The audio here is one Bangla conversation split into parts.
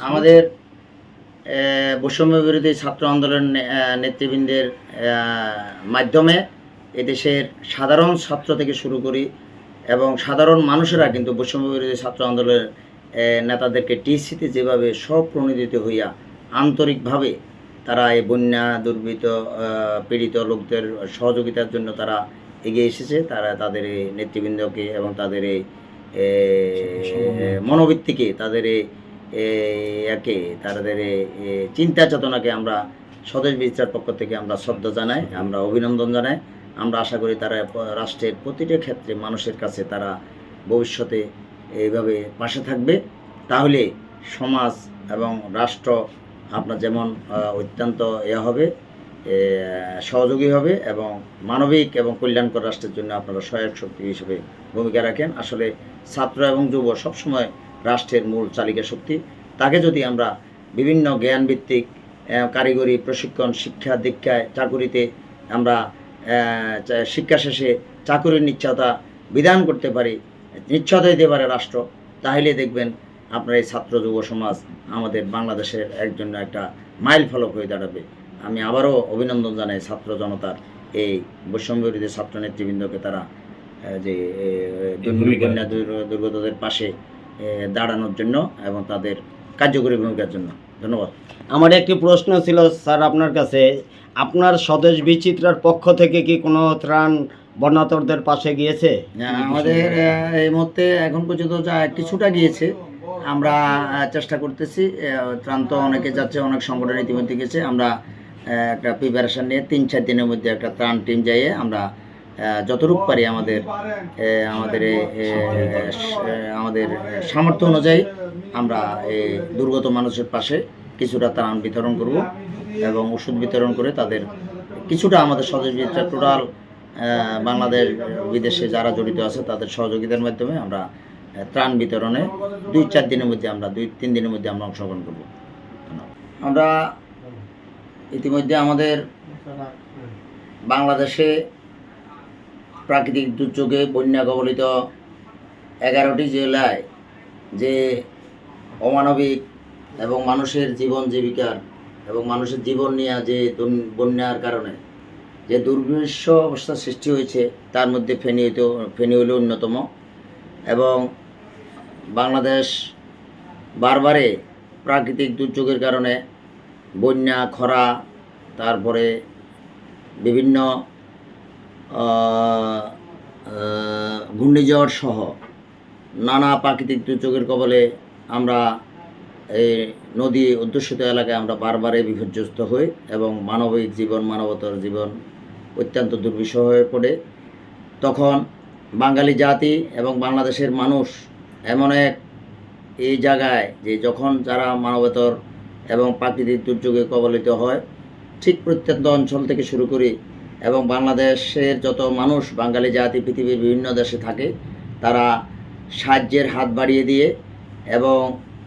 আমাদের বৈষম্য বিরোধী ছাত্র আন্দোলন নেতৃবৃন্দের মাধ্যমে এদেশের সাধারণ ছাত্র থেকে শুরু করি এবং সাধারণ মানুষেরা কিন্তু বৈষম্য বিরোধী ছাত্র আন্দোলনের নেতাদেরকে টিসিতে যেভাবে স্বপ্রণোদিত হইয়া আন্তরিকভাবে তারা এই বন্যা দুর্বৃত পীড়িত লোকদের সহযোগিতার জন্য তারা এগিয়ে এসেছে তারা তাদের এই নেতৃবৃন্দকে এবং তাদের এই মনোবৃত্তিকে তাদের এই একে তাদের চিন্তা চেতনাকে আমরা স্বদেশ বিচার পক্ষ থেকে আমরা শ্রদ্ধা জানাই, আমরা অভিনন্দন জানাই। আমরা আশা করি তারা রাষ্ট্রের প্রতিটা ক্ষেত্রে মানুষের কাছে তারা ভবিষ্যতে এইভাবে পাশে থাকবে। তাহলে সমাজ এবং রাষ্ট্র আপনার যেমন অত্যন্ত এ হবে সহযোগী হবে এবং মানবিক এবং কল্যাণকর রাষ্ট্রের জন্য আপনারা সহায়ক শক্তি হিসেবে ভূমিকা রাখেন। আসলে ছাত্র এবং যুব সবসময় রাষ্ট্রের মূল চালিকা শক্তি। তাকে যদি আমরা বিভিন্ন জ্ঞানভিত্তিক কারিগরি প্রশিক্ষণ শিক্ষা দীক্ষায় চাকুরিতে আমরা শিক্ষা শেষে চাকুরির নিশ্চয়তা বিধান করতে পারি নিশ্চয়তা দিতে পারে রাষ্ট্র তাহলে দেখবেন আপনার এই ছাত্র যুব সমাজ আমাদের বাংলাদেশের একজন একটা মাইল ফলক হয়ে দাঁড়াবে। আমি আবারও অভিনন্দন জানাই ছাত্র জনতার এই বৈষম্য বিরোধী ছাত্র নেতৃবৃন্দকে তারা যে দুর্নীতি কন্যা দুর্গতদের পাশে দাঁড়ানোর জন্য এবং তাদের কার্যকরী ভূমিকার জন্য। ধন্যবাদ। আমার একটি প্রশ্ন ছিল, স্যার, আপনার কাছে, আপনার স্বদেশ বিচিত্রার পক্ষ থেকে কি কোনো ত্রাণ বন্যাতরদের পাশে গিয়েছে? আমাদের এই মুহূর্তে এখন পর্যন্ত যা কিছুটা গিয়েছে, আমরা চেষ্টা করতেছি ত্রাণ তো অনেকে যাচ্ছে, অনেক সংগঠন ইতিমধ্যে গেছে আমরা একটা প্রিপারেশন নিয়ে তিন চার দিনের মধ্যে একটা ত্রাণ টিম যাইয়ে আমরা যতটুকু পারি আমাদের আমাদের আমাদের সামর্থ্য অনুযায়ী আমরা এই দুর্গত মানুষের পাশে কিছুটা ত্রাণ বিতরণ করব এবং ওষুধ বিতরণ করে তাদের কিছুটা আমাদের সহযোগিতা, টোটাল বাংলাদেশ, বিদেশে যারা জড়িত আছে তাদের সহযোগিতার মাধ্যমে আমরা ত্রাণ বিতরণে দুই চার দিনের মধ্যে আমরা, দুই তিন দিনের মধ্যে আমরা অংশগ্রহণ করব। আমরা ইতিমধ্যে আমাদের বাংলাদেশে প্রাকৃতিক দুর্যোগে বন্যা কবলিত এগারোটি জেলায় যে অমানবিক এবং মানুষের জীবন জীবিকার এবং মানুষের জীবন নিয়ে যে বন্যার কারণে যে দুর্বিষ অবস্থা সৃষ্টি হয়েছে, তার মধ্যে ফেনী হইতে, ফেনী হইল অন্যতম এবং বাংলাদেশ বারবারে প্রাকৃতিক দুর্যোগের কারণে বন্যা, খরা, তারপরে বিভিন্ন ঘূর্ণিঝড় সহ নানা প্রাকৃতিক দুর্যোগের কবলে আমরা এই নদী অধ্যুষিত এলাকায় আমরা বারবারে বিপর্যস্ত হই এবং মানবিক জীবন, মানবতার জীবন অত্যন্ত দুর্বিষহ হয়ে পড়ে। তখন বাঙালি জাতি এবং বাংলাদেশের মানুষ এমন এক এই জায়গায় যে যখন যারা মানবতর এবং প্রাকৃতিক দুর্যোগে কবলিত হয়, ঠিক প্রত্যন্ত অঞ্চল থেকে শুরু করি এবং বাংলাদেশের যত মানুষ, বাঙালি জাতি, পৃথিবীর বিভিন্ন দেশে থাকে, তারা সাহায্যের হাত বাড়িয়ে দিয়ে এবং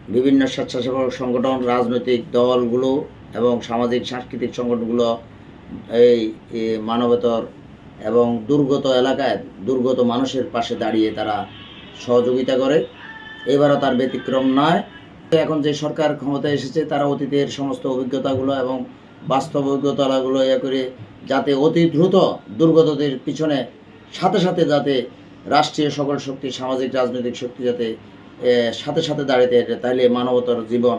বিভিন্ন স্বেচ্ছাসেবক সংগঠন, রাজনৈতিক দলগুলো এবং সামাজিক, সাংস্কৃতিক সংগঠনগুলো এই মানবতর এবং দুর্গত এলাকায় দুর্গত মানুষের পাশে দাঁড়িয়ে তারা সহযোগিতা করে। এবারও তার ব্যতিক্রম নয়। এখন যে সরকার ক্ষমতায় এসেছে, তারা অতীতের সমস্ত অভিজ্ঞতাগুলো এবং বাস্তব অভিজ্ঞতাগুলো ইয়ে করে যাতে অতি দ্রুত দুর্গতদের পিছনে, সাথে সাথে যাতে রাষ্ট্রীয় সকল শক্তি, সামাজিক, রাজনৈতিক শক্তি যাতে সাথে সাথে দাঁড়াতে তাহলে মানবতার জীবন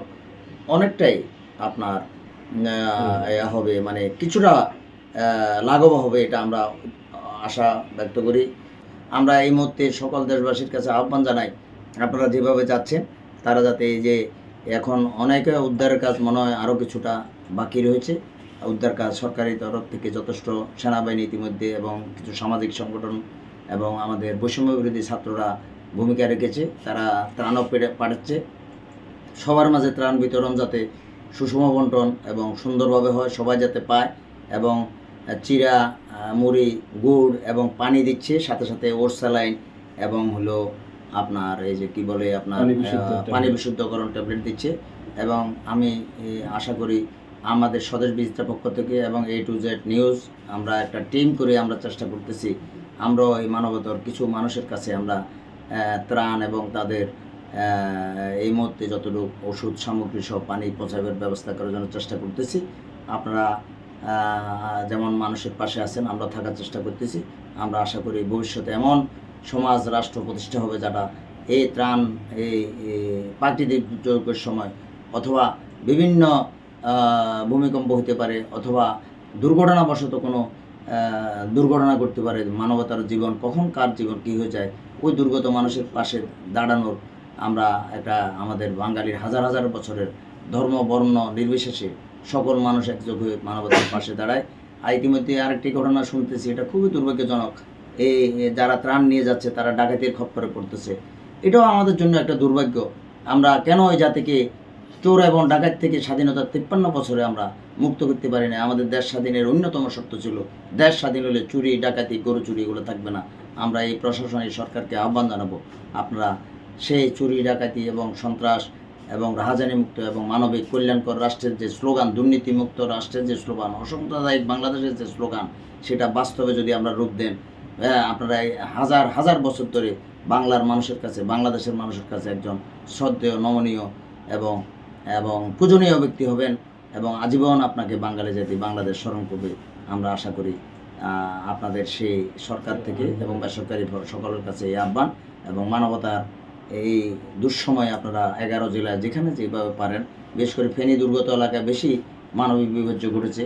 অনেকটাই আপনার হবে। মানে কিছুটা লাঘব হবে এটা আমরা আশা ব্যক্ত করি। আমরা এই মুহূর্তে সকল দেশবাসীর কাছে আহ্বান জানাই, আপনারা যেভাবে যাচ্ছেন, তারা যাতে এই যে এখন অনেকে উদ্ধারের কাজ মনে হয় আরও কিছুটা বাকি রয়েছে। উদ্ধার কাজ সরকারি তরফ থেকে যথেষ্ট সেনাবাহিনী ইতিমধ্যে এবং কিছু সামাজিক সংগঠন এবং আমাদের বৈষম্য বিরোধী ছাত্ররা ভূমিকা রেখেছে। তারা ত্রাণও পাঠাচ্ছে। সবার মাঝে ত্রাণ বিতরণ যাতে সুষম বন্টন এবং সুন্দরভাবে হয় সবাই যাতে পায় এবং চিরা মুড়ি গুড় এবং পানি দিচ্ছে। সাথে সাথে ওর স্যালাইন এবং হলো আপনার এই যে কি বলে আপনার। পানি বিশুদ্ধকরণ ট্যাবলেট দিচ্ছে। এবং আমি আশা করি আমাদের স্বদেশ বিজিতার পক্ষ থেকে এবং এ টু জেড নিউজ আমরা একটা টিম করে আমরা চেষ্টা করতেছি। আমরাও এই মানবতার কিছু মানুষের কাছে আমরা ত্রাণ এবং তাদের এই মুহূর্তে যতটুকু ওষুধ সামগ্রী সহ পানি পৌঁছাবের ব্যবস্থা করার জন্য চেষ্টা করতেছি। আপনারা যেমন মানুষের পাশে আছেন, আমরা থাকার চেষ্টা করতেছি। আমরা আশা করি ভবিষ্যতে এমন সমাজ, রাষ্ট্র প্রতিষ্ঠা হবে যারা এই ত্রাণ, এই প্রাকৃতিক দুর্যোগের সময় অথবা বিভিন্ন ভূমিকম্প হতে পারে অথবা দুর্ঘটনাবশত কোনো দুর্ঘটনা করতে পারে, মানবতার জীবন, কখন কার জীবন, কী হয়ে যায়, ওই দুর্গত মানুষের পাশে দাঁড়ানোর আমরা একটা আমাদের বাঙালির হাজার হাজার বছরের ধর্ম, বর্ণ, নির্বিশেষে সকল মানুষ একযোগ হয়ে মানবতার পাশে দাঁড়ায়। আর ইতিমধ্যে আরেকটি ঘটনা শুনতেছি, এটা খুবই দুর্ভাগ্যজনক। এই যারা ত্রাণ নিয়ে যাচ্ছে, তারা ডাকাতির খপ্পরে পড়তেছে। এটাও আমাদের জন্য একটা দুর্ভাগ্য। আমরা কেন ওই জাতিকে চোর এবং ডাকাত থেকে স্বাধীনতার তিপ্পান্ন বছরে আমরা মুক্ত করতে পারি না আমাদের দেশ স্বাধীনের অন্যতম শর্ত ছিল দেশ স্বাধীন হলে চুরি ডাকাতি গরু চুরি এগুলো থাকবে না। আমরা এই প্রশাসন এই সরকারকে আহ্বান জানাব আপনারা সেই চুরি ডাকাতি এবং সন্ত্রাস এবং রাহাজানি মুক্ত এবং মানবিক কল্যাণকর রাষ্ট্রের যে স্লোগান দুর্নীতিমুক্ত রাষ্ট্রের যে স্লোগান অসাম্প্রদায়িক বাংলাদেশের যে স্লোগান সেটা বাস্তবে যদি আমরা রূপ দেন হ্যাঁ, আপনারা হাজার হাজার বছর ধরে বাংলার মানুষের কাছে বাংলাদেশের মানুষের কাছে একজন শ্রদ্ধেয় নমনীয় এবং এবং পূজনীয় ব্যক্তি হবেন এবং আজীবন আপনাকে বাঙালি জাতি, বাংলাদেশ স্মরণ করবে। আমরা আশা করি আপনাদের সেই সরকার থেকে এবং বেসরকারি সকলের কাছে এই আহ্বান এবং মানবতার এই দুঃসময়ে আপনারা এগারো জেলায় যেখানে যেভাবে পারেন, বিশেষ করে ফেনী দুর্গত এলাকায় বেশি মানবিক বিভাজ্য ঘটেছে।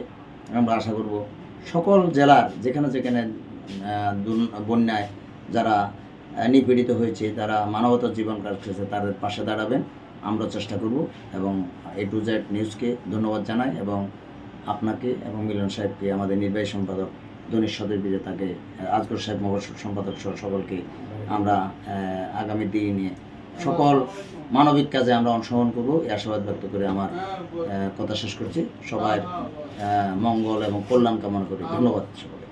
আমরা আশা করব সকল জেলার যেখানে যেখানে বন্যায় যারা নিপীড়িত হয়েছে তারা মানবতার জীবন কাটতেছে, তাদের পাশে দাঁড়াবেন। আমরা চেষ্টা করব এবং এ টু জেড নিউজকে ধন্যবাদ জানাই এবং আপনাকে এবং মিলন সাহেবকে আমাদের নির্বাহী সম্পাদক দনিশ সদর বিজেতাকে আজগর সাহেব মহাসক সম্পাদক সহ সকলকে আমরা আগামী দিনে সকল মানবিক কাজে আমরা অংশগ্রহণ করব। এই আশাবাদ ব্যক্ত করে আমার কথা শেষ করছি। আহ, মঙ্গল এবং কল্যাণ কামনা করি ধন্যবাদ সকলকে।